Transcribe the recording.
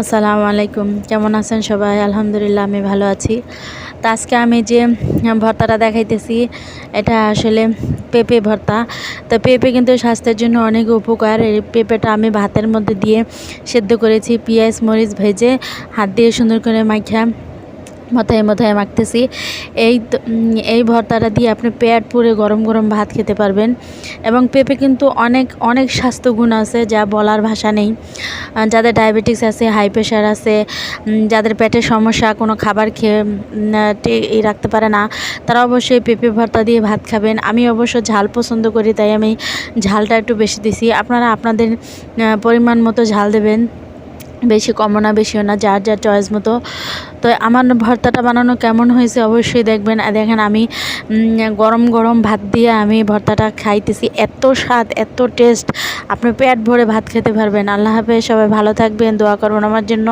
আসসালামু আলাইকুম। কেমন আছেন সবাই? আলহামদুলিল্লাহ, আমি ভালো আছি। তো আজকে আমি যে ভর্তাটা দেখাইতেছি, এটা আসলে পেঁপে ভর্তা। তো পেঁপে কিন্তু স্বাস্থ্যের জন্য অনেক উপকার। এই পেঁপেটা আমি ভাতের মধ্যে দিয়ে সেদ্ধ করেছি, পিঁয়াজ, মরিচ ভেজে হাত দিয়ে সুন্দর করে মাখা মাথায় মাথায় মাখতেছি। এই এই ভর্তাটা দিয়ে আপনি পেট পুরে গরম গরম ভাত খেতে পারবেন। এবং পেঁপে কিন্তু অনেক অনেক স্বাস্থ্যগুণ আছে, যা বলার ভাষা নেই। যাদের ডায়াবেটিস আছে, হাই প্রেশার আছে যাদের পেটের সমস্যা, কোনো খাবার খেয়ে রাখতে পারে না, তারা অবশ্যই পেঁপে ভর্তা দিয়ে ভাত খাবেন। আমি অবশ্য ঝাল পছন্দ করি, তাই আমি ঝালটা একটু বেশি দিছি। আপনারা আপনাদের পরিমাণ মতো ঝাল দেবেন। বেশি কমও না, বেশিও না, যার যার চয়েস মতো। তো আমার ভর্তাটা বানানো কেমন হয়েছে অবশ্যই দেখবেন। আর দেখেন আমি গরম গরম ভাত দিয়ে আমি ভর্তাটা খাইতেছি। এত স্বাদ, এত টেস্ট আপনি পেট ভরে ভাত খেতে পারবেন। আল্লাহ হাফেজ, সবাই ভালো থাকবেন, দোয়া করবেন আমার জন্য।